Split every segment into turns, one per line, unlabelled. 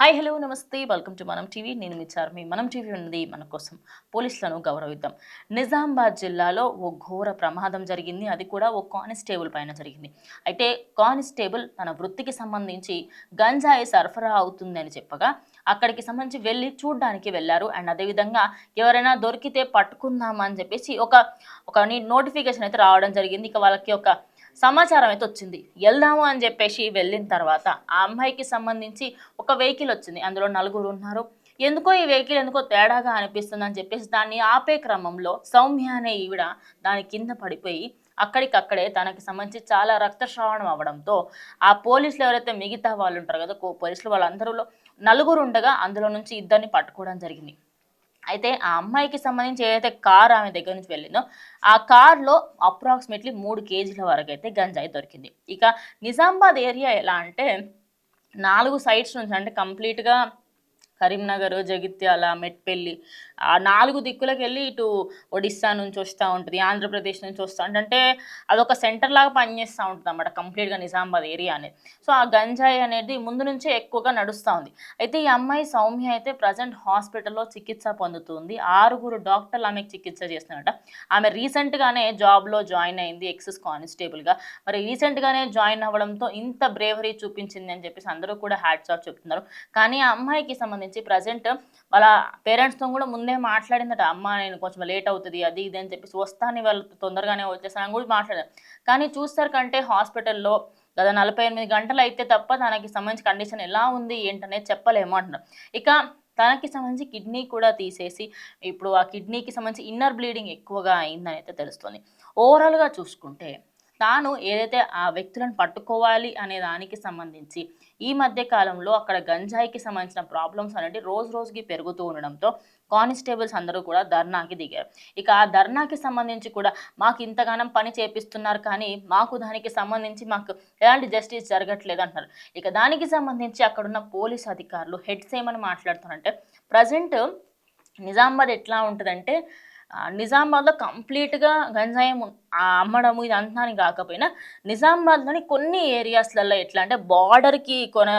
Hi hello నమస్తే. Welcome to Manam TV. నేను మీ చార్మి. మనం టీవీ ఉన్నది మన కోసం పోలీసులను గౌరవిద్దాం. నిజామాబాద్ జిల్లాలో ఓ ఘోర ప్రమాదం జరిగింది. అది కూడా ఓ కానిస్టేబుల్ పైన జరిగింది. అయితే కానిస్టేబుల్ తన వృత్తికి సంబంధించి గంజాయి సరఫరా అవుతుందని చెప్పగా అక్కడికి సంబంధించి వెళ్ళి చూడడానికి వెళ్ళారు. అండ్ అదేవిధంగా ఎవరైనా దొరికితే పట్టుకుందామా అని చెప్పేసి ఒక ఒక నోటిఫికేషన్ అయితే రావడం జరిగింది. ఇక వాళ్ళకి ఒక సమాచారం అయితే వచ్చింది. వెళ్దాము అని చెప్పేసి వెళ్ళిన తర్వాత ఆ అమ్మాయికి సంబంధించి ఒక వెహికల్ వచ్చింది. అందులో నలుగురు ఉన్నారు. ఎందుకో ఈ వెహికల్ ఎందుకో తేడాగా అనిపిస్తుంది అని చెప్పేసి దాన్ని ఆపే క్రమంలో సౌమ్య అనే ఈవిడ దాని కింద పడిపోయి అక్కడికక్కడే తనకి సంబంధించి చాలా రక్తస్రావణం అవ్వడంతో ఆ పోలీసులు ఎవరైతే మిగతా వాళ్ళు ఉంటారు కదా కో- పోలీసులు వాళ్ళందరిలో నలుగురు ఉండగా అందులో నుంచి ఇద్దరిని పట్టుకోవడం జరిగింది. అయితే ఆ అమ్మాయికి సంబంధించి ఏదైతే కార్ ఆమె దగ్గర నుంచి వెళ్ళిందో ఆ కార్లో అప్రాక్సిమేట్లీ మూడు కేజీల వరకు అయితే గంజాయి దొరికింది. ఇక నిజామాబాద్ ఏరియా ఎలా అంటే నాలుగు సైడ్స్ నుంచి అంటే కంప్లీట్గా కరీంనగర్ జగిత్యాల మెట్పల్లి ఆ నాలుగు దిక్కులకు వెళ్ళి ఇటు ఒడిస్సా నుంచి వస్తూ ఉంటుంది ఆంధ్రప్రదేశ్ నుంచి వస్తూ ఉంటుంది. అంటే అదొక సెంటర్ లాగా పనిచేస్తూ ఉంటుంది అన్నమాట కంప్లీట్గా నిజామాబాద్ ఏరియా అనేది. సో ఆ గంజాయి అనేది ముందు నుంచే ఎక్కువగా నడుస్తూ ఉంది. అయితే ఈ అమ్మాయి సౌమ్య అయితే ప్రజెంట్ హాస్పిటల్లో చికిత్స పొందుతుంది. ఆరుగురు డాక్టర్లు ఆమెకు చికిత్స చేస్తున్నారట. ఆమె రీసెంట్గానే జాబ్లో జాయిన్ అయింది ఎక్సెస్ కానిస్టేబుల్గా. మరి రీసెంట్గానే జాయిన్ అవ్వడంతో ఇంత బ్రేవరీ చూపించింది అని చెప్పేసి అందరూ కూడా హ్యాట్స్ ఆఫ్ చెప్తున్నారు. కానీ ఆ అమ్మాయికి సంబంధించి ప్రజెంట్ వాళ్ళ పేరెంట్స్తో కూడా ముందే మాట్లాడిందట అమ్మ నేను కొంచెం లేట్ అవుతుంది అది ఇది అని చెప్పేసి. వస్తాను వాళ్ళు తొందరగానే వచ్చేసాను కూడా మాట్లాడారు. కానీ చూస్తారు కంటే హాస్పిటల్లో గత నలభై ఎనిమిది గంటలు అయితే తప్ప తనకి సంబంధించి కండిషన్ ఎలా ఉంది ఏంటనేది చెప్పలేము అంటున్నారు. ఇక తనకి సంబంధించి కిడ్నీ కూడా తీసేసి ఇప్పుడు ఆ కిడ్నీకి సంబంధించి ఇన్నర్ బ్లీడింగ్ ఎక్కువగా అయిందని అయితే తెలుస్తుంది. ఓవరాల్గా చూసుకుంటే తాను ఏదైతే ఆ వ్యక్తులను పట్టుకోవాలి అనే దానికి సంబంధించి ఈ మధ్య కాలంలో అక్కడ గంజాయికి సంబంధించిన ప్రాబ్లమ్స్ అనేవి రోజు రోజుకి పెరుగుతూ ఉండడంతో కానిస్టేబుల్స్ అందరూ కూడా ధర్నాకి దిగారు. ఇక ఆ ధర్నాకి సంబంధించి కూడా మాకు ఇంతగానం పని చేపిస్తున్నారు కానీ మాకు దానికి సంబంధించి మాకు ఎలాంటి జస్టిస్ జరగట్లేదు అంటున్నారు. ఇక దానికి సంబంధించి అక్కడున్న పోలీస్ అధికారులు హెడ్స్ ఏమని మాట్లాడుతున్నారంటే ప్రజెంట్ నిజామాబాద్ ఎట్లా ఉంటుందంటే నిజామాబాద్లో కంప్లీట్గా గంజాయం అమ్మడము ఇది అని కాకపోయినా నిజామాబాద్లోని కొన్ని ఏరియాస్లలో ఎట్లా అంటే బార్డర్కి కొన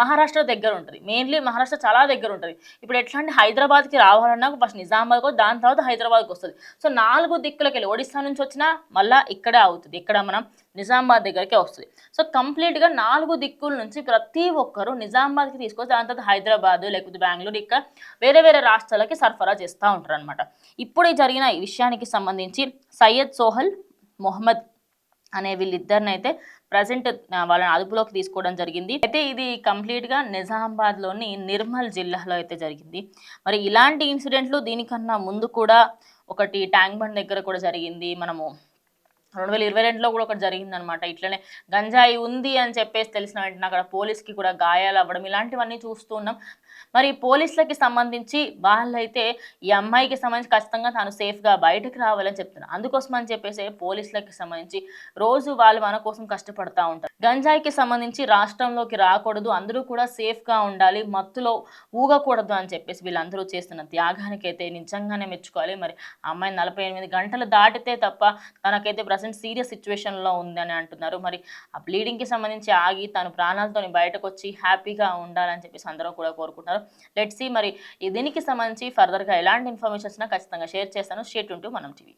మహారాష్ట్ర దగ్గర ఉంటుంది. మెయిన్లీ మహారాష్ట్ర చాలా దగ్గర ఉంటుంది. ఇప్పుడు ఎట్లా అంటే హైదరాబాద్కి రావాలన్నా ఫస్ట్ నిజామాబాద్కి దాని తర్వాత హైదరాబాద్కి వస్తుంది. సో నాలుగు దిక్కులకి వెళ్ళి ఒడిస్సా నుంచి వచ్చినా మళ్ళీ ఇక్కడే అవుతుంది. ఇక్కడ మనం నిజామాబాద్ దగ్గరికే వస్తుంది. సో కంప్లీట్గా నాలుగు దిక్కుల నుంచి ప్రతి ఒక్కరు నిజామాబాద్కి తీసుకొచ్చి దాని తర్వాత హైదరాబాద్ లేకపోతే బెంగళూరు ఇక్కడ వేరే వేరే రాష్ట్రాలకి సరఫరా చేస్తూ ఉంటారు అనమాట ఇప్పుడు జరిగిన ఈ విషయానికి సంబంధించి సయ్యద్ సోహల్ మొహమ్మద్ అనే వీళ్ళిద్దరిని అయితే ప్రజెంట్ వాళ్ళని అదుపులోకి తీసుకోవడం జరిగింది. అయితే ఇది కంప్లీట్గా నిజామాబాద్లోని నిర్మల్ జిల్లాలో అయితే జరిగింది. మరి ఇలాంటి ఇన్సిడెంట్లు దీనికన్నా ముందు కూడా ఒకటి ట్యాంక్ బండ్ దగ్గర కూడా జరిగింది. మనము రెండు వేల ఇరవై రెండులో కూడా ఒకటి జరిగిందనమాట ఇట్లనే గంజాయి ఉంది అని చెప్పేసి తెలిసిన వెంటనే అక్కడ పోలీస్కి కూడా గాయాలు అవ్వడం ఇలాంటివన్నీ చూస్తూ ఉన్నాం. మరి పోలీసులకి సంబంధించి వాళ్ళైతే ఈ అమ్మాయికి సంబంధించి ఖచ్చితంగా తాను సేఫ్గా బయటకు రావాలని చెప్తున్నారు. అందుకోసం అని చెప్పేసి పోలీసులకి సంబంధించి రోజు వాళ్ళు మన కోసం కష్టపడతా ఉంటారు. గంజాయికి సంబంధించి రాష్ట్రంలోకి రాకూడదు. అందరూ కూడా సేఫ్గా ఉండాలి. మత్తులో ఊగకూడదు అని చెప్పేసి వీళ్ళందరూ చేస్తున్న త్యాగానికైతే అయితే నిజంగానే మెచ్చుకోవాలి. మరి అమ్మాయి నలభై ఎనిమిది గంటలు దాటితే తప్ప తనకైతే ప్రజెంట్ సీరియస్ సిచ్యువేషన్లో ఉందని అంటున్నారు. మరి ఆ బ్లీడింగ్కి సంబంధించి ఆగి తను ప్రాణాలతో బయటకు వచ్చి హ్యాపీగా ఉండాలని చెప్పేసి అందరూ కూడా కోరుకుంటున్నారు. లెట్స్ సి మరి దీనికి సంబంధించి ఫర్దర్గా ఎలాంటి ఇన్ఫర్మేషన్ వచ్చినా ఖచ్చితంగా షేర్ చేస్తాను. స్టేట్ ఉంటూ మనం టీవీ.